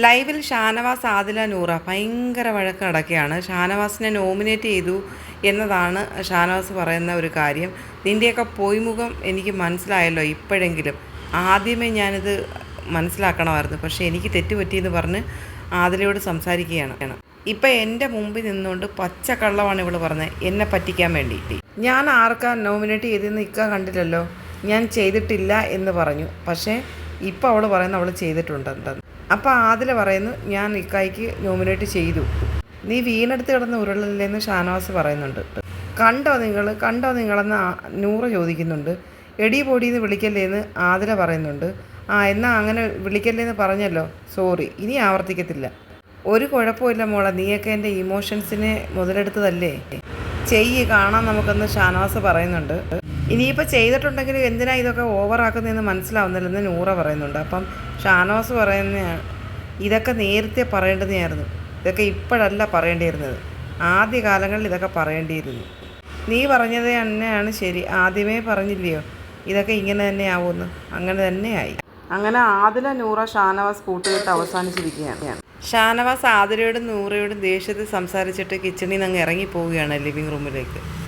ലൈവിൽ ഷാനവാസ് ആദില നൂറ. ഭയങ്കര വഴക്ക് നടക്കുകയാണ്. ഷാനവാസിനെ നോമിനേറ്റ് ചെയ്തു എന്നതാണ് ഷാനവാസ് പറയുന്ന ഒരു കാര്യം. നിന്റെയൊക്കെ മുഖം എനിക്ക് മനസ്സിലായല്ലോ ഇപ്പോഴെങ്കിലും. ആദ്യമേ ഞാനിത് മനസ്സിലാക്കണമായിരുന്നു. പക്ഷേ എനിക്ക് തെറ്റുപറ്റിയെന്ന് പറഞ്ഞ് ആദിലയോട് സംസാരിക്കുകയാണ്. ഇപ്പം എന്റെ മുമ്പിൽ നിന്നുകൊണ്ട് പച്ചക്കള്ളമാണ് ഇവൾ പറഞ്ഞത്. എന്നെ പറ്റിക്കാൻ വേണ്ടി ഞാൻ ആർക്കാ നോമിനേറ്റ് ചെയ്തെന്ന് ഇക്ക കണ്ടില്ലല്ലോ. ഞാൻ ചെയ്തിട്ടില്ല എന്ന് പറഞ്ഞു. പക്ഷേ ഇപ്പം അവൾ പറയുന്നു അവൾ ചെയ്തിട്ടുണ്ടെന്ന്. അപ്പോൾ ആദില പറയുന്നു ഞാൻ ഇക്കായ്ക്ക് നോമിനേറ്റ് ചെയ്തു. നീ വീണെടുത്ത് കിടന്ന് ഉരുളല്ലേന്ന് ഷാനവാസ് പറയുന്നുണ്ട്. കണ്ടോ നിങ്ങൾ കണ്ടോ നിങ്ങളെന്ന് നൂറ് ചോദിക്കുന്നുണ്ട്. എടി പൊടിയെന്ന് വിളിക്കല്ലേന്ന് ആതിര പറയുന്നുണ്ട്. ആ എന്നാൽ അങ്ങനെ വിളിക്കല്ലേന്ന് പറഞ്ഞല്ലോ. സോറി ഇനി ആവർത്തിക്കത്തില്ല. ഒരു കുഴപ്പമില്ല മോളെ നീയൊക്കെ എന്റെ ഇമോഷൻസിനെ മുതലെടുത്തതല്ലേ? ചെയ്യ് കാണാൻ നമുക്കെന്ന് ഷാനവാസ് പറയുന്നുണ്ട്. ഇനിയിപ്പോൾ ചെയ്തിട്ടുണ്ടെങ്കിൽ എന്തിനാ ഇതൊക്കെ ഓവറാക്കുന്നതെന്ന് മനസ്സിലാവുന്നില്ലെന്ന് നൂറ പറയുന്നുണ്ട്. അപ്പം ഷാനവാസ് പറയുന്ന ഇതൊക്കെ നേരത്തെ പറയേണ്ടതായിരുന്നു. ഇതൊക്കെ ഇപ്പോഴല്ല പറയേണ്ടിയിരുന്നത്. ആദ്യ കാലങ്ങളിൽ ഇതൊക്കെ പറയേണ്ടിയിരുന്നു. നീ പറഞ്ഞത് തന്നെയാണ് ശരി. ആദ്യമേ പറഞ്ഞില്ലയോ? ഇതൊക്കെ ഇങ്ങനെ തന്നെ ആവുമെന്ന് അങ്ങനെ തന്നെയായി. അങ്ങനെ ആദില നൂറ ഷാനവാസ് കൂട്ടുകെട്ട് അവസാനിച്ചിരിക്കുകയാണ്. ഷാനവാസ് ആതിരയോടും നൂറയോടും ദേഷ്യത്തിൽ സംസാരിച്ചിട്ട് കിച്ചണിൽ നിന്ന് അങ്ങ് ഇറങ്ങി പോവുകയാണ് ലിവിങ് റൂമിലേക്ക്.